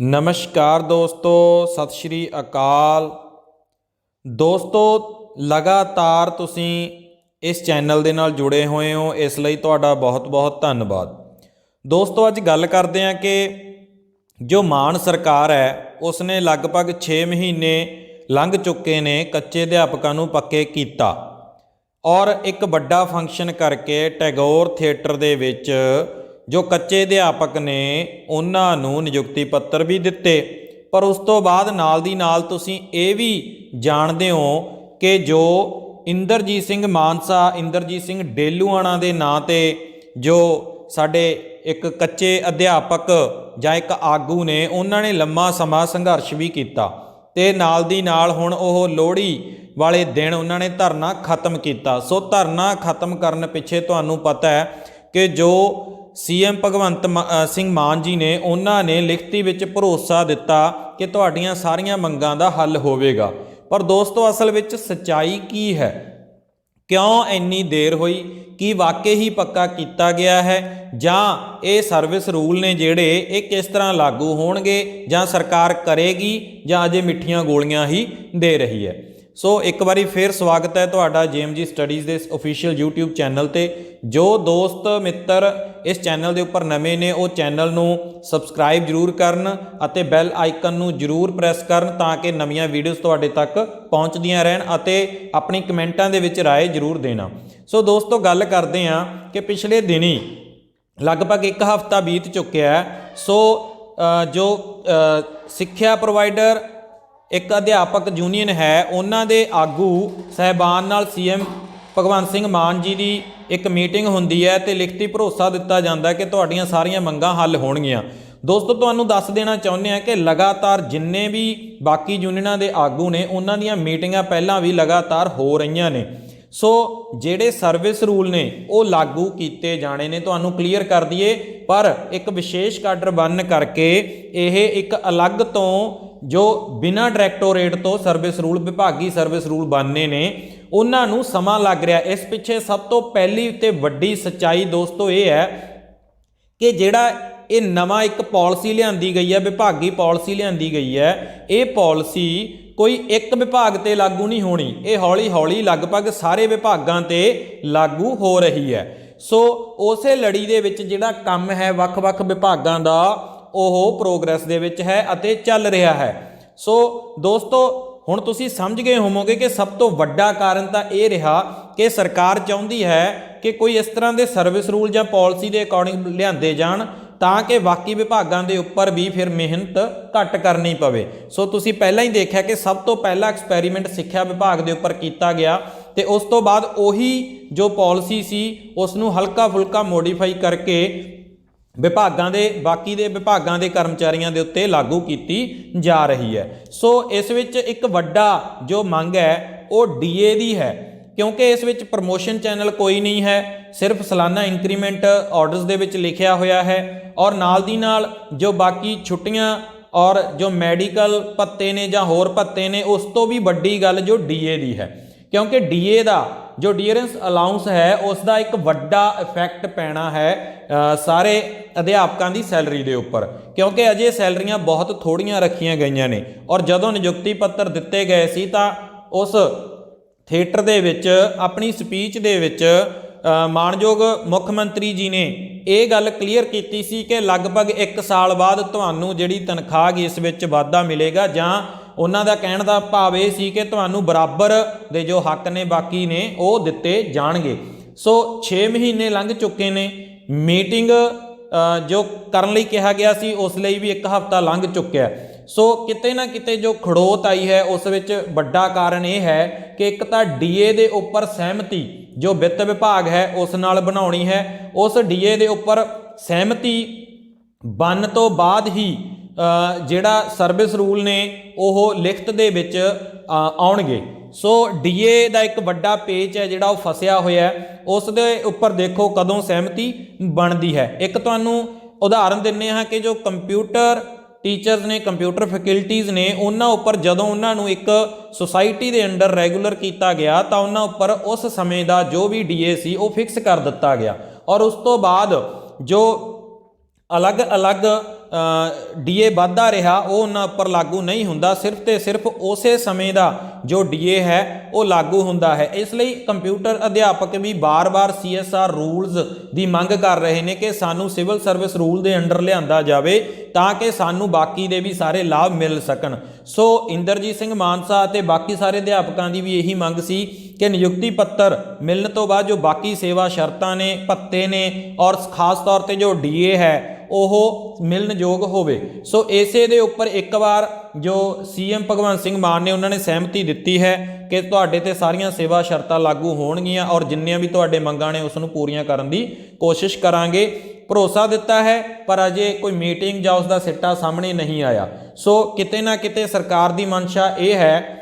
ਨਮਸਕਾਰ ਦੋਸਤੋ, ਸਤਿ ਸ਼੍ਰੀ ਅਕਾਲ। ਦੋਸਤੋ, ਲਗਾਤਾਰ ਤੁਸੀਂ ਇਸ ਚੈਨਲ ਦੇ ਨਾਲ ਜੁੜੇ ਹੋਏ ਹੋ, ਇਸ ਲਈ ਤੁਹਾਡਾ ਬਹੁਤ-ਬਹੁਤ ਧੰਨਵਾਦ। ਦੋਸਤੋ, ਅੱਜ ਗੱਲ ਕਰਦੇ ਹਾਂ ਕਿ ਜੋ ਮਾਨ ਸਰਕਾਰ ਹੈ ਉਸ ਨੇ ਲਗਭਗ 6 ਮਹੀਨੇ ਲੰਘ ਚੁੱਕੇ ਨੇ, ਕੱਚੇ ਅਧਿਆਪਕਾਂ ਨੂੰ ਪੱਕੇ ਕੀਤਾ। ਔਰ ਇੱਕ ਵੱਡਾ ਫੰਕਸ਼ਨ ਕਰਕੇ ਟੈਗੋਰ ਥੀਏਟਰ ਦੇ ਵਿੱਚ ਜੋ ਕੱਚੇ ਅਧਿਆਪਕ ਨੇ ਉਹਨਾਂ ਨੂੰ ਨਿਯੁਕਤੀ ਪੱਤਰ ਵੀ ਦਿੱਤੇ। ਪਰ ਉਸ ਤੋਂ ਬਾਅਦ ਨਾਲ ਦੀ ਨਾਲ ਤੁਸੀਂ ਇਹ ਵੀ ਜਾਣਦੇ ਹੋ ਕਿ ਜੋ ਇੰਦਰਜੀਤ ਸਿੰਘ ਮਾਨਸਾ, ਇੰਦਰਜੀਤ ਸਿੰਘ ਡੇਲੂਆਣਾ ਦੇ ਨਾਂ ਤੇ ਜੋ ਸਾਡੇ ਇੱਕ ਕੱਚੇ ਅਧਿਆਪਕ ਜਾਂ ਇੱਕ ਆਗੂ ਨੇ, ਉਹਨਾਂ ਨੇ ਲੰਮਾ ਸਮਾਂ ਸੰਘਰਸ਼ ਵੀ ਕੀਤਾ ਤੇ ਨਾਲ ਦੀ ਨਾਲ ਹੁਣ ਉਹ ਲੋਹੜੀ ਵਾਲੇ ਦਿਨ ਉਹਨਾਂ ਨੇ ਧਰਨਾ ਖਤਮ ਕੀਤਾ। ਸੋ ਧਰਨਾ ਖਤਮ ਕਰਨ ਪਿੱਛੇ ਤੁਹਾਨੂੰ ਪਤਾ ਹੈ ਕਿ ਜੋ ਸੀਐਮ ਭਗਵੰਤ ਮਾ- ਸਿੰਘ ਮਾਨ ਜੀ ਨੇ ਉਹਨਾਂ ਨੇ ਲਿਖਤੀ ਵਿੱਚ ਭਰੋਸਾ ਦਿੱਤਾ ਕਿ ਤੁਹਾਡੀਆਂ ਸਾਰੀਆਂ ਮੰਗਾਂ ਦਾ ਹੱਲ ਹੋਵੇਗਾ। ਪਰ ਦੋਸਤੋ, ਅਸਲ ਵਿੱਚ ਸਚਾਈ ਕੀ ਹੈ? ਕਿਉਂ ਇੰਨੀ ਦੇਰ ਹੋਈ? ਕੀ ਵਾਕਈ ਹੀ ਪੱਕਾ ਕੀਤਾ ਗਿਆ ਹੈ? ਜਾਂ ਇਹ ਸਰਵਿਸ ਰੂਲ ਨੇ ਜਿਹੜੇ ਇਹ ਕਿਸ ਤਰ੍ਹਾਂ ਲਾਗੂ ਹੋਣਗੇ? ਜਾਂ ਸਰਕਾਰ ਕਰੇਗੀ? ਜਾਂ ਅਜੇ ਮਿੱਠੀਆਂ ਗੋਲੀਆਂ ਹੀ ਦੇ ਰਹੀ ਹੈ? ਸੋ ਇੱਕ ਵਾਰੀ ਫੇਰ ਸਵਾਗਤ ਹੈ ਤੁਹਾਡਾ ਜੀਐਮਜੀ ਸਟੱਡੀਜ਼ ਦੇ ਇਸ ਅਫੀਸ਼ੀਅਲ YouTube ਚੈਨਲ ਤੇ। ਜੋ ਦੋਸਤ, ਮਿੱਤਰ ਇਸ ਚੈਨਲ ਦੇ ਉੱਪਰ ਨਵੇਂ ਨੇ, ਉਹ ਚੈਨਲ ਨੂੰ ਸਬਸਕ੍ਰਾਈਬ ਜਰੂਰ ਕਰਨ ਅਤੇ ਬੈਲ ਆਈਕਨ ਨੂੰ ਜਰੂਰ ਪ੍ਰੈਸ ਕਰਨ ਤਾਂ ਕਿ ਨਵੀਆਂ ਵੀਡੀਓਜ਼ ਤੁਹਾਡੇ ਤੱਕ ਪਹੁੰਚਦੀਆਂ ਰਹਿਣ ਅਤੇ ਆਪਣੀ ਕਮੈਂਟਾਂ ਦੇ ਵਿੱਚ ਰਾਏ ਜਰੂਰ ਦੇਣਾ। ਸੋ ਦੋਸਤੋ, ਗੱਲ ਕਰਦੇ ਹਾਂ ਕਿ ਪਿਛਲੇ ਦਿਨੀ ਲਗਭਗ ਇੱਕ ਹਫ਼ਤਾ ਬੀਤ ਚੁੱਕਿਆ ਹੈ। ਸੋ ਜੋ ਸਿੱਖਿਆ ਪ੍ਰੋਵਾਈਡਰ ਇੱਕ ਅਧਿਆਪਕ ਯੂਨੀਅਨ ਹੈ, ਉਹਨਾਂ ਦੇ ਆਗੂ ਸਹਿਬਾਨ ਨਾਲ ਸੀਐਮ ਭਗਵੰਤ ਸਿੰਘ ਮਾਨ ਜੀ ਦੀ ਇੱਕ ਮੀਟਿੰਗ ਹੁੰਦੀ ਹੈ ਤੇ ਲਿਖਤੀ ਭਰੋਸਾ ਦਿੱਤਾ ਜਾਂਦਾ ਕਿ ਤੁਹਾਡੀਆਂ ਸਾਰੀਆਂ ਮੰਗਾਂ ਹੱਲ ਹੋਣਗੀਆਂ। ਦੋਸਤੋ, ਤੁਹਾਨੂੰ ਦੱਸ ਦੇਣਾ ਚਾਹੁੰਦੇ ਹਾਂ ਕਿ ਲਗਾਤਾਰ ਜਿੰਨੇ ਵੀ ਬਾਕੀ ਯੂਨੀਅਨਾਂ ਦੇ ਆਗੂ ਨੇ, ਉਹਨਾਂ ਦੀਆਂ ਮੀਟਿੰਗਾਂ ਪਹਿਲਾਂ ਵੀ ਲਗਾਤਾਰ ਹੋ ਰਹੀਆਂ ਨੇ। ਸੋ, ਜਿਹੜੇ ਸਰਵਿਸ ਰੂਲ ਨੇ, ਉਹ ਲਾਗੂ ਕੀਤੇ ਜਾਣੇ ਨੇ। ਤੁਹਾਨੂੰ ਕਲੀਅਰ ਕਰ ਦਈਏ, ਪਰ ਇੱਕ ਵਿਸ਼ੇਸ਼ ਕਾਡਰ ਬੰਨ ਕਰਕੇ, ਇਹ ਇੱਕ ਅਲੱਗ ਤੋਂ ਜੋ ਬਿਨਾਂ ਡਾਇਰੈਕਟੋਰੇਟ ਤੋਂ ਸਰਵਿਸ ਰੂਲ, ਵਿਭਾਗੀ ਸਰਵਿਸ ਰੂਲ ਬਣਨੇ ਨੇ, ਉਹਨਾਂ ਨੂੰ ਸਮਾਂ ਲੱਗ ਰਿਹਾ। ਇਸ ਪਿੱਛੇ ਸਭ ਤੋਂ ਪਹਿਲੀ ਤੇ ਵੱਡੀ ਸੱਚਾਈ ਦੋਸਤੋ ਇਹ ਹੈ ਕਿ ਜਿਹੜਾ ਇਹ ਨਵਾਂ ਇੱਕ ਪਾਲਿਸੀ ਲਿਆਂਦੀ ਗਈ ਹੈ, ਵਿਭਾਗੀ ਪਾਲਿਸੀ ਲਿਆਂਦੀ ਗਈ ਹੈ, ਇਹ ਪਾਲਿਸੀ ਕੋਈ ਇੱਕ ਵਿਭਾਗ ਤੇ ਲਾਗੂ ਨਹੀਂ ਹੋਣੀ। ਇਹ ਹੌਲੀ-ਹੌਲੀ ਲਗਭਗ ਸਾਰੇ ਵਿਭਾਗਾਂ ਤੇ ਲਾਗੂ ਹੋ ਰਹੀ ਹੈ। ਸੋ ਉਸੇ ਲੜੀ ਦੇ ਵਿੱਚ ਜਿਹੜਾ ਕੰਮ ਹੈ, ਵੱਖ-ਵੱਖ ਵਿਭਾਗਾਂ ਦਾ ਉਹ ਪ੍ਰੋਗਰੈਸ ਦੇ ਵਿੱਚ ਹੈ ਅਤੇ ਚੱਲ ਰਿਹਾ ਹੈ। ਸੋ ਦੋਸਤੋ, ਹੁਣ ਤੁਸੀਂ ਸਮਝ ਗਏ ਹੋਵੋਗੇ ਕਿ ਸਭ ਤੋਂ ਵੱਡਾ ਕਾਰਨ ਤਾਂ ਇਹ ਰਿਹਾ ਕਿ ਸਰਕਾਰ ਚਾਹੁੰਦੀ ਹੈ ਕਿ ਕੋਈ ਇਸ ਤਰ੍ਹਾਂ ਦੇ ਸਰਵਿਸ ਰੂਲ ਜਾਂ ਪਾਲਿਸੀ ਦੇ ਅਕੋਰਡਿੰਗ ਲਿਆਂਦੇ ਜਾਣ ਤਾਂ ਕਿ ਬਾਕੀ ਵਿਭਾਗਾਂ ਦੇ ਉੱਪਰ ਵੀ ਫਿਰ ਮਿਹਨਤ ਘੱਟ ਕਰਨੀ ਪਵੇ। ਸੋ ਤੁਸੀਂ ਪਹਿਲਾਂ ਹੀ ਦੇਖਿਆ ਕਿ ਸਭ ਤੋਂ ਪਹਿਲਾ ਐਕਸਪੈਰੀਮੈਂਟ ਸਿੱਖਿਆ ਵਿਭਾਗ ਦੇ ਉੱਪਰ ਕੀਤਾ ਗਿਆ ਤੇ ਉਸ ਤੋਂ ਬਾਅਦ ਉਹੀ ਜੋ ਪਾਲਿਸੀ ਸੀ ਉਸ ਨੂੰ ਹਲਕਾ ਫੁਲਕਾ ਮੋਡੀਫਾਈ ਕਰਕੇ ਵਿਭਾਗਾਂ ਦੇ, ਬਾਕੀ ਦੇ ਵਿਭਾਗਾਂ ਦੇ ਕਰਮਚਾਰੀਆਂ ਦੇ ਉੱਤੇ ਲਾਗੂ ਕੀਤੀ ਜਾ ਰਹੀ ਹੈ। ਸੋ ਇਸ ਵਿੱਚ ਇੱਕ ਵੱਡਾ ਜੋ ਮੰਗ ਹੈ, ਉਹ ਡੀਏ ਦੀ ਹੈ। ਕਿਉਂਕਿ ਇਸ ਵਿੱਚ ਪ੍ਰਮੋਸ਼ਨ ਚੈਨਲ ਕੋਈ ਨਹੀਂ ਹੈ, ਸਿਰਫ ਸਾਲਾਨਾ ਇੰਕਰੀਮੈਂਟ ਆਰਡਰਸ ਦੇ ਵਿੱਚ ਲਿਖਿਆ ਹੋਇਆ ਹੈ ਔਰ ਨਾਲ ਦੀ ਨਾਲ ਜੋ ਬਾਕੀ ਛੁੱਟੀਆਂ ਔਰ ਜੋ ਮੈਡੀਕਲ ਭੱਤੇ ਨੇ ਜਾਂ ਹੋਰ ਭੱਤੇ ਨੇ, ਉਸ ਤੋਂ ਵੀ ਵੱਡੀ ਗੱਲ ਜੋ ਡੀਏ ਦੀ ਹੈ। ਕਿਉਂਕਿ ਡੀਏ ਦਾ ਜੋ ਡੀਅਰੈਂਸ ਅਲਾਉਂਸ ਹੈ ਉਸ ਦਾ ਇੱਕ ਵੱਡਾ ਇਫੈਕਟ ਪੈਣਾ ਹੈ ਸਾਰੇ ਅਧਿਆਪਕਾਂ ਦੀ ਸੈਲਰੀ ਦੇ ਉੱਪਰ। ਕਿਉਂਕਿ ਅਜੇ ਸੈਲਰੀਆਂ ਬਹੁਤ ਥੋੜੀਆਂ ਰੱਖੀਆਂ ਗਈਆਂ ਨੇ। ਔਰ ਜਦੋਂ ਨਿਯੁਕਤੀ ਪੱਤਰ ਦਿੱਤੇ ਗਏ ਸੀ ਤਾਂ ਉਸ ਥੀਏਟਰ ਦੇ ਵਿੱਚ ਆਪਣੀ ਸਪੀਚ ਦੇ ਵਿੱਚ ਅ, ਮਾਣਯੋਗ ਮੁੱਖ ਮੰਤਰੀ ਜੀ ਨੇ ਇਹ ਗੱਲ ਕਲੀਅਰ ਕੀਤੀ ਸੀ ਕਿ ਲਗਭਗ 1 ਸਾਲ ਬਾਅਦ ਤੁਹਾਨੂੰ ਜਿਹੜੀ ਤਨਖਾਹ ਇਸ ਵਿੱਚ ਵਾਧਾ ਮਿਲੇਗਾ ਜਾਂ ਉਹਨਾਂ ਦਾ ਕਹਿਣ ਦਾ ਭਾਵ ਇਹ ਸੀ ਕਿ ਤੁਹਾਨੂੰ ਬਰਾਬਰ ਦੇ ਜੋ ਹੱਕ ਨੇ ਬਾਕੀ ਨੇ, ਉਹ ਦਿੱਤੇ ਜਾਣਗੇ। ਸੋ 6 ਮਹੀਨੇ ਲੰਘ ਚੁੱਕੇ ਨੇ। ਮੀਟਿੰਗ ਜੋ ਕਰਨ ਲਈ ਕਿਹਾ ਗਿਆ ਸੀ, ਉਸ ਲਈ ਵੀ ਇੱਕ ਹਫ਼ਤਾ ਲੰਘ ਚੁੱਕਿਆ ਸੋ ਕਿਤੇ ਨਾ ਕਿਤੇ ਜੋ ਖੜੋਤ ਆਈ ਹੈ, ਉਸ ਵਿੱਚ ਵੱਡਾ ਕਾਰਨ ਇਹ ਹੈ ਕਿ ਇੱਕ ਤਾਂ ਡੀਏ ਦੇ ਉੱਪਰ ਸਹਿਮਤੀ ਜੋ ਵਿੱਤ ਵਿਭਾਗ ਹੈ, ਉਸ ਨਾਲ ਬਣਾਉਣੀ ਹੈ। ਉਸ ਡੀਏ ਦੇ ਉੱਪਰ ਸਹਿਮਤੀ ਬਣ ਤੋਂ ਬਾਅਦ ਹੀ ਜਿਹੜਾ ਸਰਵਿਸ ਰੂਲ ਨੇ, ਉਹ ਲਿਖਤ ਦੇ ਵਿੱਚ ਆਉਣਗੇ। ਸੋ ਡੀਏ ਦਾ ਇੱਕ ਵੱਡਾ ਪੇਜ ਹੈ ਜਿਹੜਾ ਉਹ ਫਸਿਆ ਹੋਇਆ ਉਸ ਦੇ ਉੱਪਰ ਦੇਖੋ ਕਦੋਂ ਸਹਿਮਤੀ ਬਣਦੀ ਹੈ। ਇੱਕ ਤੁਹਾਨੂੰ ਉਦਾਹਰਨ ਦਿੰਨੇ ਹਾਂ ਕਿ ਜੋ ਕੰਪਿਊਟਰ ਟੀਚਰਸ ਨੇ ਕੰਪਿਊਟਰ ਫੈਕਲਟੀਆਂ ਨੇ, ਉਹਨਾਂ ਉੱਪਰ ਜਦੋਂ ਉਹਨਾਂ ਨੂੰ ਇੱਕ ਸੁਸਾਇਟੀ ਦੇ ਅੰਡਰ ਰੈਗੂਲਰ ਕੀਤਾ ਗਿਆ, ਤਾਂ ਉਹਨਾਂ ਉੱਪਰ ਉਸ ਸਮੇਂ ਦਾ ਜੋ ਵੀ ਡੀਏ ਸੀ, ਉਹ ਫਿਕਸ ਕਰ ਦਿੱਤਾ ਗਿਆ। ਔਰ ਉਸ ਤੋਂ ਬਾਅਦ ਜੋ ਅਲੱਗ-ਅਲੱਗ ਡੀਏ ਵੱਧਦਾ ਰਿਹਾ, ਉਹ ਉਹਨਾਂ ਉੱਪਰ ਲਾਗੂ ਨਹੀਂ ਹੁੰਦਾ। ਸਿਰਫ ਤੇ ਸਿਰਫ ਉਸੇ ਸਮੇਂ ਦਾ ਜੋ ਡੀਏ ਹੈ, ਉਹ ਲਾਗੂ ਹੁੰਦਾ ਹੈ। ਇਸ ਲਈ ਕੰਪਿਊਟਰ ਅਧਿਆਪਕ ਵੀ ਬਾਰ-ਬਾਰ ਸੀਐਸਆਰ ਰੂਲਸ ਦੀ ਮੰਗ ਕਰ ਰਹੇ ਨੇ ਕਿ ਸਾਨੂੰ ਸਿਵਲ ਸਰਵਿਸ ਰੂਲ ਦੇ ਅੰਡਰ ਲਿਆਂਦਾ ਜਾਵੇ, ਤਾਂ ਕਿ ਸਾਨੂੰ ਬਾਕੀ ਦੇ ਵੀ ਸਾਰੇ ਲਾਭ ਮਿਲ ਸਕਣ। ਸੋ ਇੰਦਰਜੀਤ ਸਿੰਘ ਮਾਨਸਾ ਅਤੇ ਬਾਕੀ ਸਾਰੇ ਅਧਿਆਪਕਾਂ ਦੀ ਵੀ ਇਹੀ ਮੰਗ ਸੀ ਕਿ ਨਿਯੁਕਤੀ ਪੱਤਰ ਮਿਲਣ ਤੋਂ ਬਾਅਦ ਜੋ ਬਾਕੀ ਸੇਵਾ ਸ਼ਰਤਾਂ ਨੇ, ਭੱਤੇ ਨੇ ਔਰ ਖਾਸ ਤੌਰ ਤੇ ਜੋ ਡੀਏ ਹੈ ਉਹ ਮਿਲਣਯੋਗ ਹੋਵੇ। ਸੋ ਇਸੇ ਦੇ ਉੱਪਰ ਇੱਕ ਵਾਰ ਜੋ ਸੀਐਮ ਭਗਵੰਤ ਸਿੰਘ ਮਾਨ ਨੇ ਉਹਨਾਂ ਨੇ ਸਹਿਮਤੀ ਦਿੱਤੀ ਹੈ ਕਿ ਤੁਹਾਡੇ ਤੇ ਸਾਰੀਆਂ ਸੇਵਾ ਸ਼ਰਤਾਂ ਲਾਗੂ ਹੋਣਗੀਆਂ ਔਰ ਜਿੰਨੀਆਂ ਵੀ ਤੁਹਾਡੇ ਮੰਗਾਂ ਨੇ ਉਸ ਨੂੰ ਪੂਰੀਆਂ ਕਰਨ ਦੀ ਕੋਸ਼ਿਸ਼ ਕਰਾਂਗੇ। ਭਰੋਸਾ ਦਿੱਤਾ ਹੈ, ਪਰ ਅਜੇ ਕੋਈ ਮੀਟਿੰਗ ਜਾਂ ਉਸ ਦਾ ਸਿੱਟਾ ਸਾਹਮਣੇ ਨਹੀਂ ਆਇਆ। ਸੋ ਕਿਤੇ ਨਾ ਕਿਤੇ ਸਰਕਾਰ ਦੀ ਮਨਸ਼ਾ ਇਹ ਹੈ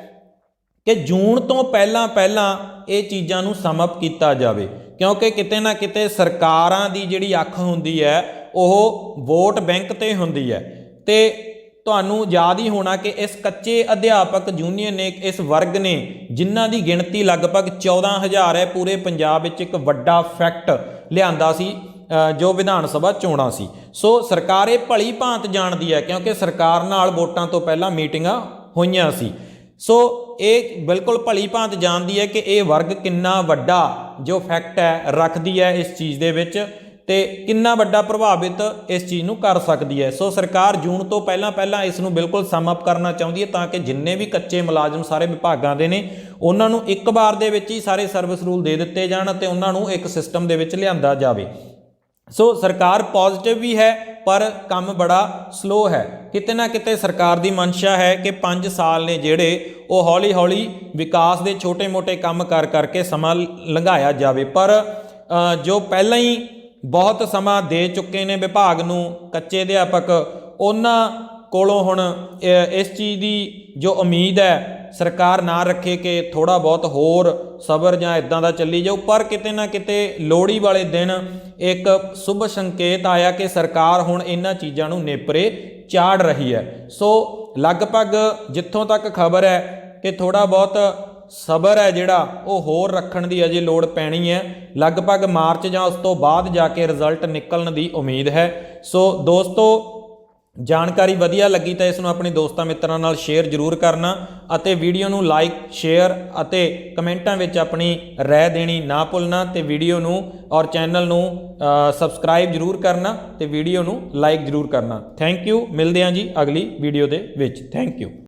ਕਿ ਜੂਨ ਤੋਂ ਪਹਿਲਾਂ ਪਹਿਲਾਂ ਇਹ ਚੀਜ਼ਾਂ ਨੂੰ ਸਮਅਪ ਕੀਤਾ ਜਾਵੇ। ਕਿਉਂਕਿ ਕਿਤੇ ਨਾ ਕਿਤੇ ਸਰਕਾਰਾਂ ਦੀ ਜਿਹੜੀ ਅੱਖ ਹੁੰਦੀ ਹੈ ਉਹ ਵੋਟ ਬੈਂਕ ਤੇ ਹੁੰਦੀ ਹੈ। ਤੇ ਤੁਹਾਨੂੰ ਯਾਦ ਹੀ ਹੋਣਾ ਕਿ ਇਸ ਕੱਚੇ ਅਧਿਆਪਕ ਯੂਨੀਅਨ ਨੇ, ਇਸ ਵਰਗ ਨੇ ਜਿਨ੍ਹਾਂ ਦੀ ਗਿਣਤੀ ਲਗਭਗ 14000 ਹੈ, ਪੂਰੇ ਪੰਜਾਬ ਵਿੱਚ ਇੱਕ ਵੱਡਾ ਫੈਕਟ ਲਿਆਂਦਾ ਸੀ ਜੋ ਵਿਧਾਨ ਸਭਾ ਚੋਣਾਂ ਸੀ। ਸੋ ਸਰਕਾਰ ਇਹ ਭਲੀ ਭਾਂਤ ਜਾਣਦੀ ਹੈ, ਕਿਉਂਕਿ ਸਰਕਾਰ ਨਾਲ ਵੋਟਾਂ ਤੋਂ ਪਹਿਲਾਂ ਮੀਟਿੰਗਾਂ ਹੋਈਆਂ ਸੀ। ਸੋ ਇਹ ਬਿਲਕੁਲ ਭਲੀ ਭਾਂਤ ਜਾਣਦੀ ਹੈ ਕਿ ਇਹ ਵਰਗ ਕਿੰਨਾ ਵੱਡਾ ਜੋ ਫੈਕਟ ਹੈ, ਰੱਖਦੀ ਹੈ ਇਸ ਚੀਜ਼ ਦੇ ਵਿੱਚ। ਤੇ ਕਿੰਨਾ ਵੱਡਾ ਪ੍ਰਭਾਵਿਤ ਇਸ ਚੀਜ਼ ਨੂੰ ਕਰ ਸਕਦੀ ਹੈ। ਸੋ ਸਰਕਾਰ ਜੂਨ ਤੋਂ ਪਹਿਲਾਂ ਪਹਿਲਾਂ ਇਸ ਨੂੰ ਬਿਲਕੁਲ ਸਮ ਅਪ ਕਰਨਾ ਚਾਹੁੰਦੀ ਹੈ ਤਾਂ ਕਿ ਜਿੰਨੇ ਵੀ ਕੱਚੇ ਮੁਲਾਜ਼ਮ ਸਾਰੇ ਵਿਭਾਗਾਂ ਦੇ ਨੇ, ਉਹਨਾਂ ਨੂੰ ਇੱਕ ਵਾਰ ਦੇ ਵਿੱਚ ਹੀ ਸਾਰੇ ਸਰਵਿਸ ਰੂਲ ਦੇ ਦਿੱਤੇ ਜਾਣ ਅਤੇ ਉਹਨਾਂ ਨੂੰ ਇੱਕ ਸਿਸਟਮ ਦੇ ਵਿੱਚ ਲਿਆਂਦਾ ਜਾਵੇ। ਸੋ ਸਰਕਾਰ ਪੋਜ਼ਿਟਿਵ ਵੀ ਹੈ, ਪਰ ਕੰਮ ਬੜਾ ਸਲੋ ਹੈ। ਕਿਤੇ ਨਾ ਕਿਤੇ ਸਰਕਾਰ ਦੀ ਮਨਸ਼ਾ ਹੈ ਕਿ 5 ਸਾਲ ਨੇ ਜਿਹੜੇ ਉਹ ਹੌਲੀ-ਹੌਲੀ ਵਿਕਾਸ ਦੇ ਛੋਟੇ-ਮੋਟੇ ਕੰਮ ਕਰ ਕਰਕੇ ਸਮਾਂ ਲੰਘਾਇਆ ਜਾਵੇ। ਪਰ ਜੋ ਪਹਿਲਾਂ ਹੀ ਬਹੁਤ ਸਮਾਂ ਦੇ ਚੁੱਕੇ ਨੇ ਵਿਭਾਗ ਨੂੰ ਕੱਚੇ ਅਧਿਆਪਕ। ਉਹਨਾਂ ਕੋਲੋਂ ਹੁਣ ਇਸ ਚੀਜ਼ ਦੀ ਜੋ ਉਮੀਦ ਹੈ, ਸਰਕਾਰ ਨਾ ਰੱਖੇ ਕਿ ਥੋੜਾ ਬਹੁਤ ਹੋਰ ਸਬਰ ਜਾਂ ਇਦਾਂ ਦਾ ਚੱਲੀ ਜਾਊ। ਪਰ ਕਿਤੇ ਨਾ ਕਿਤੇ ਲੋਹੜੀ ਵਾਲੇ ਦਿਨ ਇੱਕ ਸ਼ੁਭ ਸੰਕੇਤ ਆਇਆ ਕਿ ਸਰਕਾਰ ਹੁਣ ਇਹਨਾਂ ਚੀਜ਼ਾਂ ਨੂੰ ਨੇਪਰੇ ਚਾੜ ਰਹੀ ਹੈ। ਸੋ ਲਗਭਗ ਜਿੱਥੋਂ ਤੱਕ ਖਬਰ ਹੈ ਕਿ ਥੋੜਾ ਬਹੁਤ ਸਬਰ ਹੈ ਜਿਹੜਾ, ਉਹ ਹੋਰ ਰੱਖਣ ਦੀ ਅਜੇ ਲੋੜ ਪੈਣੀ ਹੈ। ਲਗਭਗ ਮਾਰਚ ਜਾਂ ਉਸ ਤੋਂ ਬਾਅਦ ਜਾ ਕੇ ਰਿਜ਼ਲਟ ਨਿਕਲਣ ਦੀ ਉਮੀਦ ਹੈ। ਸੋ ਦੋਸਤੋ, ਜਾਣਕਾਰੀ ਵਧੀਆ ਲੱਗੀ ਤਾਂ ਇਸ ਨੂੰ ਆਪਣੇ ਦੋਸਤਾਂ ਮਿੱਤਰਾਂ ਨਾਲ ਸ਼ੇਅਰ ਜ਼ਰੂਰ ਕਰਨਾ ਅਤੇ ਵੀਡੀਓ ਨੂੰ ਲਾਈਕ, ਸ਼ੇਅਰ ਅਤੇ ਕਮੈਂਟਾਂ ਵਿੱਚ ਆਪਣੀ ਰਾਏ ਦੇਣੀ ਨਾ ਭੁੱਲਣਾ ਤੇ ਵੀਡੀਓ ਨੂੰ ਔਰ ਚੈਨਲ ਨੂੰ ਸਬਸਕ੍ਰਾਈਬ ਜ਼ਰੂਰ ਕਰਨਾ ਤੇ ਵੀਡੀਓ ਨੂੰ ਲਾਈਕ ਜ਼ਰੂਰ ਕਰਨਾ। ਥੈਂਕ ਯੂ, ਮਿਲਦੇ ਹਾਂ ਜੀ ਅਗਲੀ ਵੀਡੀਓ ਦੇ ਵਿੱਚ। Thank you.